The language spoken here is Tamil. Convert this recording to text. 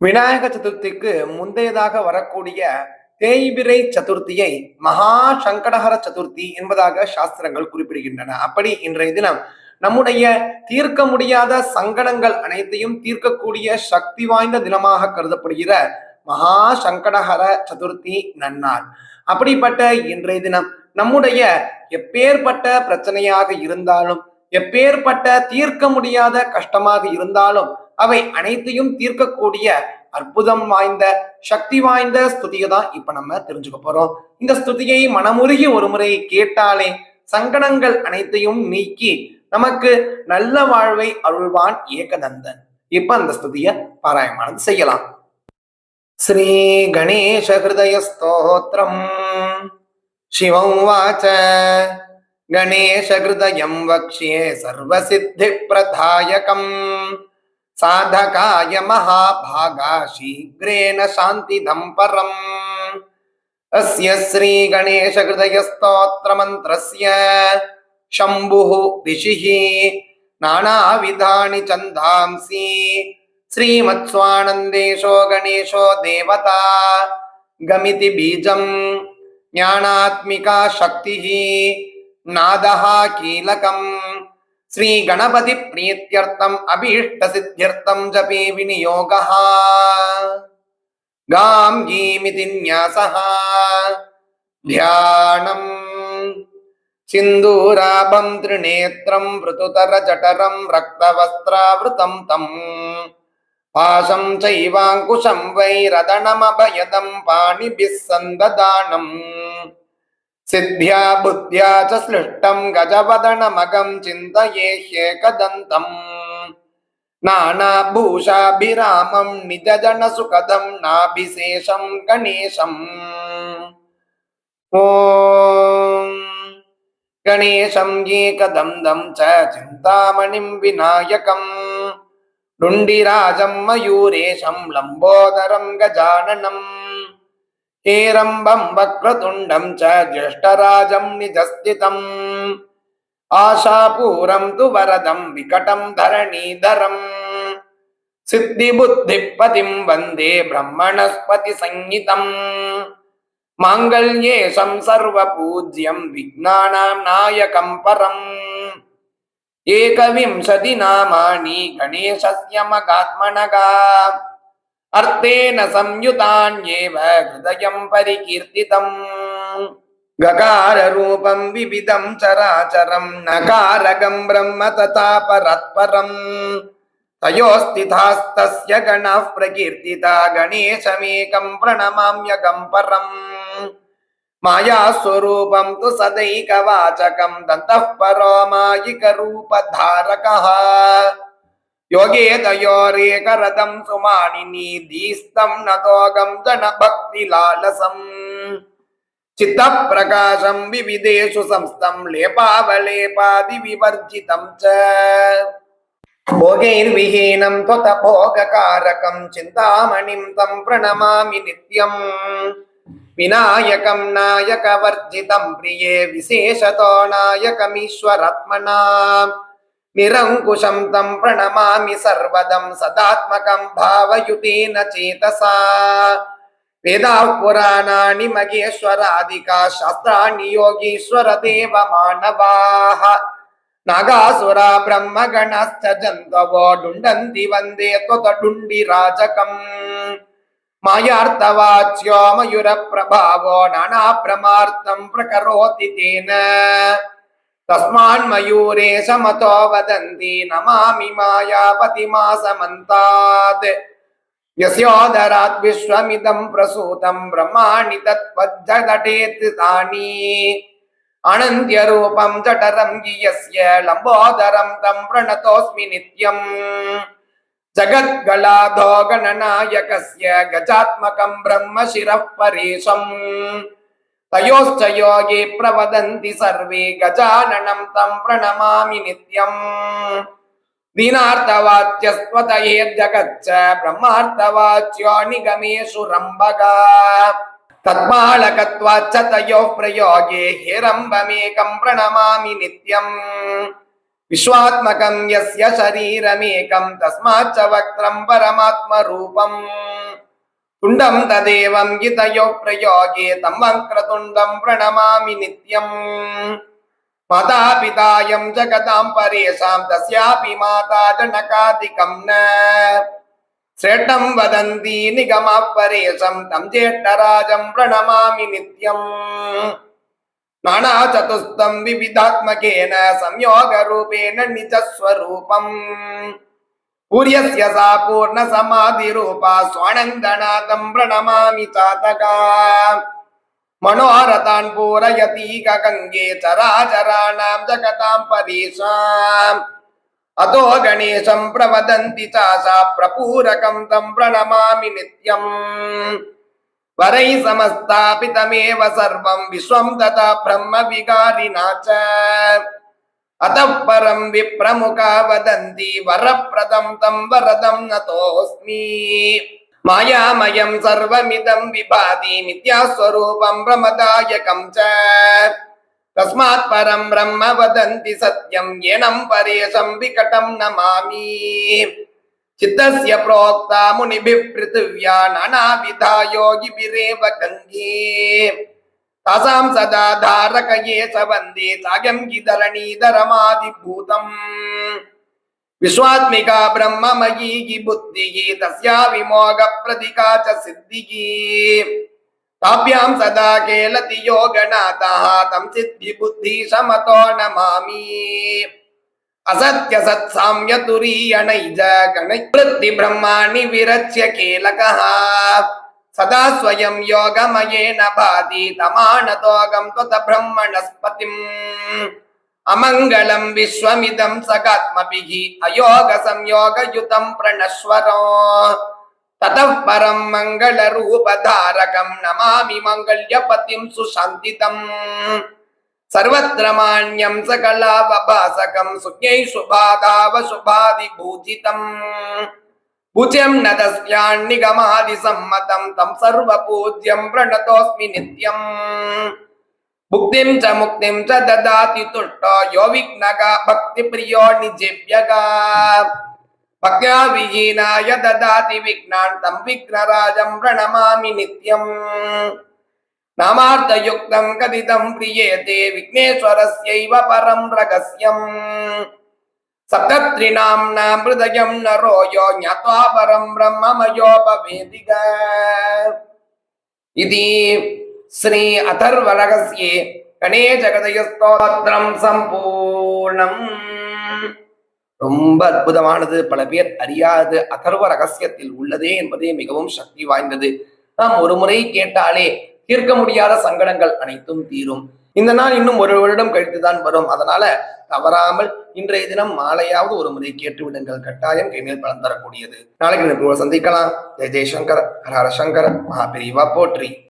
விநாயக சதுர்த்திக்கு முந்தையதாக வரக்கூடிய தேய்பிரை சதுர்த்தியை மகா சங்கடஹர சதுர்த்தி என்பதாக சாஸ்திரங்கள் குறிப்பிடுகின்றன. அப்படி இன்றைய தினம் நம்முடைய தீர்க்க முடியாத சங்கடங்கள் அனைத்தையும் தீர்க்கக்கூடிய சக்தி வாய்ந்த தினமாக கருதப்படுகிற மகா சங்கடஹர சதுர்த்தி நன்னார் அப்படிப்பட்ட இன்றைய தினம் நம்முடைய எப்பேற்பட்ட பிரச்சனையாக இருந்தாலும் எப்பேற்பட்ட தீர்க்க முடியாத கஷ்டமாக இருந்தாலும் அவை அனைத்தையும் தீர்க்கக்கூடிய அற்புதம் வாய்ந்த சக்தி வாய்ந்த ஸ்துதியை தான் இப்ப நம்ம தெரிஞ்சுக்க போறோம். இந்த ஸ்துதியை மனமுருகி ஒரு முறை கேட்டாலே சங்கடங்கள் அனைத்தையும் நீக்கி நமக்கு நல்ல வாழ்வை அருள்வான் ஏகதந்தன் இப்ப அந்த ஸ்துதிய பாராயணம் செய்யலாம். ஸ்ரீ கணேஷ ஹிருதய ஸ்தோத்திரம். சிவம் வாச்ச. கணேஷ ஹிருதயம் வக்ஷே சர்வசித்தி பிரதாயகம். साधकाय महाभागा शीघ्रेण शान्तिदं परम्। अस्य श्रीगणेशहृदयस्तोत्रमन्त्रस्य शम्भुः ऋषिः नानाविधानि छन्दांसि। श्रीमत्स्वानन्देशो गणेशो देवता गमिति बीजम् ज्ञानात्मिका शक्तिः नादः कीलकम्। श्रीगणपति प्रीत्यर्थम् अभीष्टसिद्ध्यर्थम् जपे विनियोगः गां गीमिति न्यासः ध्यानम् सिन्दूराभं त्रिनेत्रम् मृदुतरजठरं रक्तवस्त्रावृतं तम् पाशं चैवाङ्कुशं वैरदणमभयदं पाणिभिः सन्ददानम् సిద్ధ్యా బుద్ధ్యా చ సృష్టం గజవదనమగం చింతయేహ్యేకదంతం నానాభూషాభిరామం నిజజన సుఖదం నాభిశేషం గణేశం ఓం గణేశం ఏకదందం చ చింతామణిం వినాయకం డుండిరాజం మయూరేశం లంబోదరం గజాననం తీరంబం వక్రతుండం చ జ్యేష్టరాజం నిజస్థితం ఆశాపూరం తు వరదం వికటం ధరణీధరం సిద్ధిబుద్ధిపతిం వందే బ్రహ్మణస్పతి సంహితం మాంగళ్యేషం సంసర్వపూజ్యం విజ్ఞానం నాయకం పరం ఏకవింశతి నామాని గణేశస్య మగాత్మనగా அர்த்தேன சம்யுதான்யேவ ஹிருதயம் பரிகீர்த்திதம். ககார ரூபம் விவிதம் சராச்சரம் நகாரகம் பிரம்ம ததா பரத்பரம் தயோஸ்திதாஸ்தஸ்ய கணாः பிரகீர்த்திதா கணேசமேகம் பிரணமாம்யகம் பரம். மாயாஸ்வரூபம் து சதைகவாச்சகம் தந்தः பரோ மாயிகரூபதாரகः. యోగేదయోరేకరథం సుమాణిని దీస్తం నతోగం జన భక్తి లాలసం చిత్త ప్రకాశం వివిధేషు సంస్థం లేపావలేపాది వివర్జితం చ భోగైర్విహీనం త్వత భోగకారకం చింతామణిం తం ప్రణమామి నిత్యం వినాయకం నాయకవర్జితం ప్రియే విశేషతో నాయకమీశ్వరాత్మనా निरङ्कुशं तं प्रणमामि सर्वदं सदात्मकं भावयुतेन चेतसा वेदाः पुराणानि मगेश्वरादिका शास्त्राणि योगीश्वरदेव मानवाः नागासुरा ब्रह्मगणश्च जन्तवो डुण्डन्ति वन्दे त्वतडुण्डिराजकम् मायार्थवाच्यो मयूरप्रभावो नानाप्रमार्थं प्रकरोति तेन तस्मान्मयूरेशमतो वदन्ति नमामि मायापतिमासमन्तात् यस्योदरात् विश्वमिदं प्रसूतं ब्रह्माणि तत्त्वज्जघटेत् तानि अनन्त्यरूपं जठरं यस्य लम्बोदरं तं प्रणतोऽस्मि नित्यम् जगद्गलाधो गणनायकस्य गजात्मकं ब्रह्मशिरः परेशम् तयोश्च योगे प्रवदन्ति सर्वे गजाननं तं प्रणमामि नित्यम् दीनार्थवाच्यस्त्वतयेर्जगच्च ब्रह्मार्थवाच्यो निगमेषु रम्भगा तत्मालकत्वाच्च तयोः प्रयोगे हिरम्बमेकं प्रणमामि नित्यम् विश्वात्मकं यस्य शरीरमेकं तस्माच्च वक्त्रं परमात्मरूपम् துண்டம் ததேவம் இதயோ பிரயோகே தம் வக்ரதுண்டம் பிரணமாமி நித்யம். பதாபிதாயம் ஜகதாம் பரேஷாம் தஸ்யாபி மாதா ஜனகாதிகம் ந. சேட்டம் வதந்தி நிகமா பரேஷம் தம் ஜேட்டராஜம் பிரணமாமி நித்யம். நானா சதுஸ்தம் விவிதாத்மகேன சம்யோக ரூபேண நிஜஸ்வரூபம். निजस्वरूपम् सूर्यस्य सा पूर्णसमाधिरूपा स्वानन्दनादं प्रणमामि चातका मनोरथान् पूरयति गङ्गे चराचराणां जगतां परेशाम् अतो गणेशं प्रवदन्ति च सा प्रपूरकं तं प्रणमामि नित्यम् वरैः समस्तापितमेव सर्वं विश्वं तथा ब्रह्मविकारिणा च अतः परं विप्रमुखा वदन्ति वरप्रदं तं वरदं नतोऽस्मि मायामयं सर्वमिदं विभाति मिथ्यास्वरूपं प्रमदायकं च तस्मात् परं ब्रह्म वदन्ति सत्यं येनं परेशं विकटं नमामि चित्तस्य प्रोक्ता मुनिभिः पृथिव्या नानाविधा योगिभिरेव गङ्गे తాసాం సదా ధారకయే సవందే సాగం కిధరణీధరమాదిభూతం విశ్వాత్మిక బ్రహ్మమయీకి బుద్ధికి తస్యా విమోగ ప్రతికా చ సిద్ధికి తాభ్యాం సదా కేలతి యోగనాథః తం సిద్ధి బుద్ధి సమతో నమామి. అసత్య సత్సామ్య తురీయణైజ గణవృత్తి బ్రహ్మాణి విరచ్య కేలకః. केलकः सदा स्वयं योगमयेन भाति तमानतोऽगं त्वत ब्रह्मणस्पतिम् अमङ्गलं विश्वमिदं सगात्मभिः अयोगसंयोगयुतं प्रणश्वरो ततः परं मङ्गलरूपधारकं नमामि मङ्गल्यपतिं सुशान्तितम् सर्वत्र मान्यं सकलावभासकं सुज्ञै కుచం నదస్యాన్నిగమాది సమ్మతం తం సర్వపూజ్యం ప్రణతోస్మి నిత్యం భుక్తిం చ ముక్తిం చ దదాతి తుట్టో యో విఘ్నగా భక్తి ప్రియో నిజీవ్యగా భక్త్యా విహీనాయ దదాతి విఘ్నాంతం విఘ్నరాజం ప్రణమామి నిత్యం నామార్థయుక్తం కథితం ప్రియేతే విఘ్నేశ్వరస్యైవ పరం రగస్యం சதத்ரிநாம்னா மிருதயம் நரோயோ ஞாத்வா பரம் பிரம்மமயோபவேதிக இது ஸ்ரீ அதர்வரகஸ்யே கணே ஜெகதய ஸ்தோத்திரம் சம்பூர்ணம் ரொம்ப அற்புதமானது பல பேர் அறியாது அதர்வ ரகசியத்தில் உள்ளதே என்பதே மிகவும் சக்தி வாய்ந்தது. நாம் ஒரு முறை கேட்டாலே தீர்க்க முடியாத சங்கடங்கள் அனைத்தும் தீரும். இந்த நாள் இன்னும் ஒரு வருடம் கழித்துதான் வரும். அதனால தவறாமல் இன்றைய தினம் மாலையாவது ஒரு முறை கேட்டு விடுங்கள் கட்டாயம் கைமேல் பலன் தரக்கூடியது. நாளைக்கு சந்திக்கலாம். ஜெய் ஜெய்சங்கர் ஹர ஹர மகாபிரிவா போற்றி.